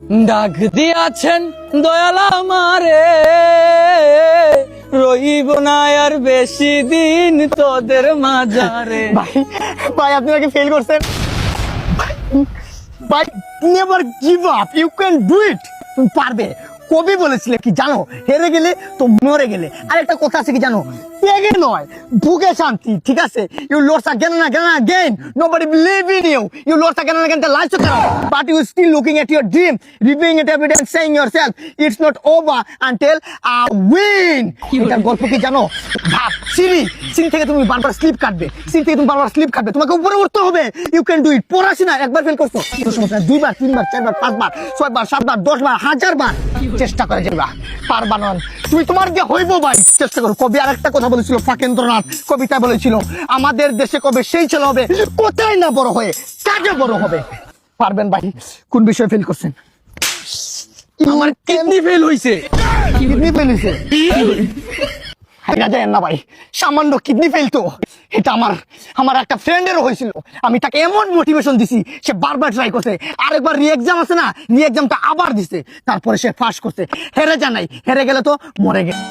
ডাক দিয়াছেন দয়াল মারে রহিব না আর বেশি দিন তোদের মাঝারে। ভাই ভাই, আপনি নাকি ফেল করছেন। ভাই never give up you can do it পারবে। কবি বলেছিলে কি জানো? হেরে গেলে তো মরে গেলে। আর একটা কথা আছে কি জানো? ত্যাগে নয় ভুগে শান্তি ঠিক আছে? You lose again again again nobody believe in you you lose again again the life too but you still looking at your dream reviewing it every day and saying your it's not over until I win এটা গল্প কি জানো? ভাব। সিঁড়ি সিঁড়ি থেকে তুমি বারবার স্লিপ কাটবে সিঁড়ি থেকে তুমি বারবার স্লিপ কাটবে তোমাকে উপরে উঠতে হবে। ইউ ক্যান ডু ইট পড়াশোনা একবার ফেল করছ। দুইবার তিনবার চারবার পাঁচবার ছয়বার সাতবার দশবার হাজার বার চেষ্টা করে যাবা। পারবা নন তুমি তোমার দিয়ে হইব ভাই চেষ্টা করো। কবি আরেকটা কথা বলেছিল ফাকেন্দ্রনাথ কবিতা বলেছিল আমাদের দেশে কবে সেই ছেলে হবে কোথায় না বড় হয়ে কাজে বড় হবে? পারবেন ভাই কোন বিষয়ে ফেল করছেন? আমার কিডনি ফেল হইছে। কিডনি ফেল হয়েছে হাইরা যায় না ভাই। সামান্য কিডনি ফেল তো। এটা আমার আমার একটা ফ্রেন্ডেরও হয়েছিল। আমি তাকে এমন মোটিভেশন দিছি, সে বারবার ট্রাই করছে। আরেকবার রি এক্সাম আছে না রি এক্সামটা আবার দিছে। তারপরে সে ফাঁস করছে। হেরে জানাই হেরে গেলে তো মরে গেলে